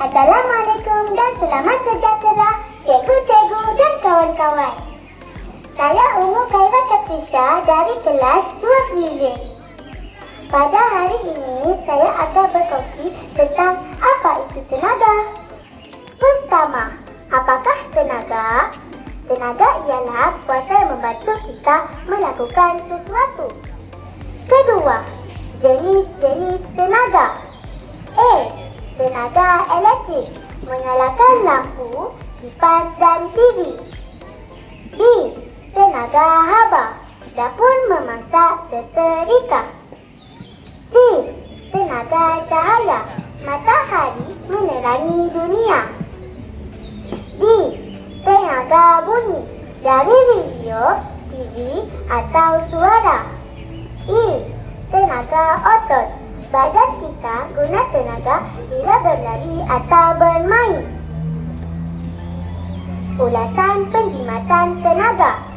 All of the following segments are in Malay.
Assalamualaikum dan selamat sejahtera cikgu-cikgu dan kawan-kawan. Saya Umu Khaira Katrisha dari kelas 2 million. Pada hari ini saya akan berkongsi tentang apa itu tenaga. Pertama, apakah tenaga? Tenaga ialah kuasa yang membantu kita melakukan sesuatu. Kedua, jenis-jenis tenaga. Tenaga elektrik menyalakan lampu, kipas dan TV. B. Tenaga haba dapur memasak setrika. C. Tenaga cahaya matahari menerangi dunia. D. Tenaga bunyi dari radio, TV atau suara. E. Tenaga otot badan kita guna tenaga bila berlari atau bermain. Ulasan penjimatan tenaga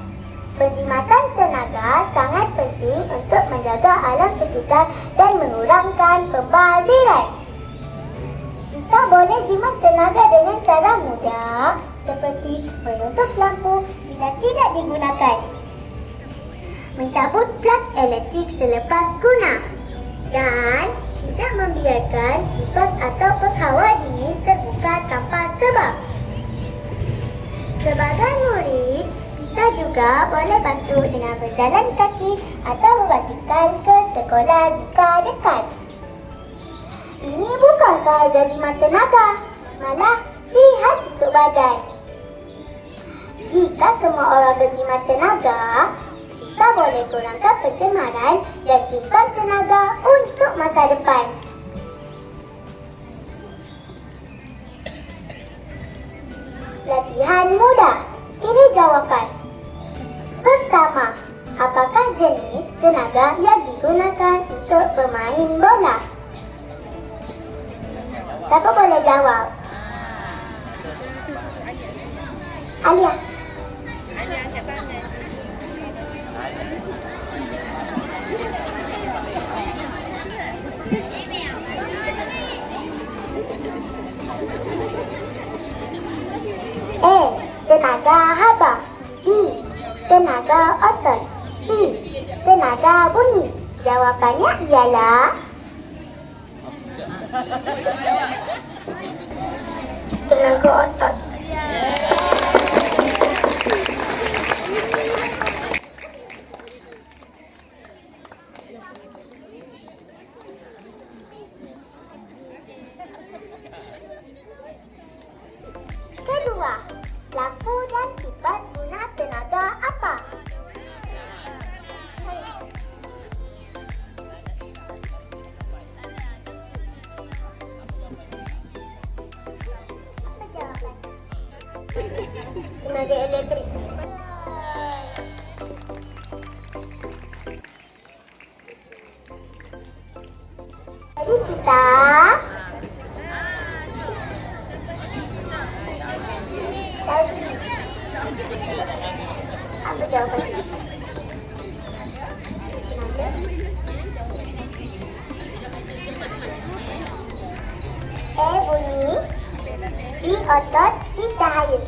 Penjimatan tenaga sangat penting untuk menjaga alam sekitar dan mengurangkan pembaziran. Kita boleh jimat tenaga dengan cara mudah seperti menutup lampu bila tidak digunakan. Mencabut plug elektrik selepas guna dan tidak membiarkan kipas atau penghawa dingin terbuka tanpa sebab. Sebagai murid, kita juga boleh bantu dengan berjalan kaki atau berbasikal ke sekolah jika dekat. Ini bukan sahaja jimat tenaga, malah sihat untuk badan. Jika semua orang berjimat tenaga, kita boleh kurangkan pencemaran dan simpan tenaga untuk masa depan. Latihan mudah. Ini jawapan. Pertama, apakah jenis tenaga yang digunakan untuk bermain bola? Siapa boleh jawab? Alia. Tenaga haba. B. Tenaga otot. C. Tenaga bunyi. Jawapannya ialah Tenaga otot Tenaga elektrik. Jadi kita Apa jawapan? B otot C cahaya.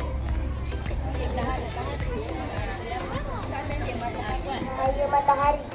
Cahaya matahari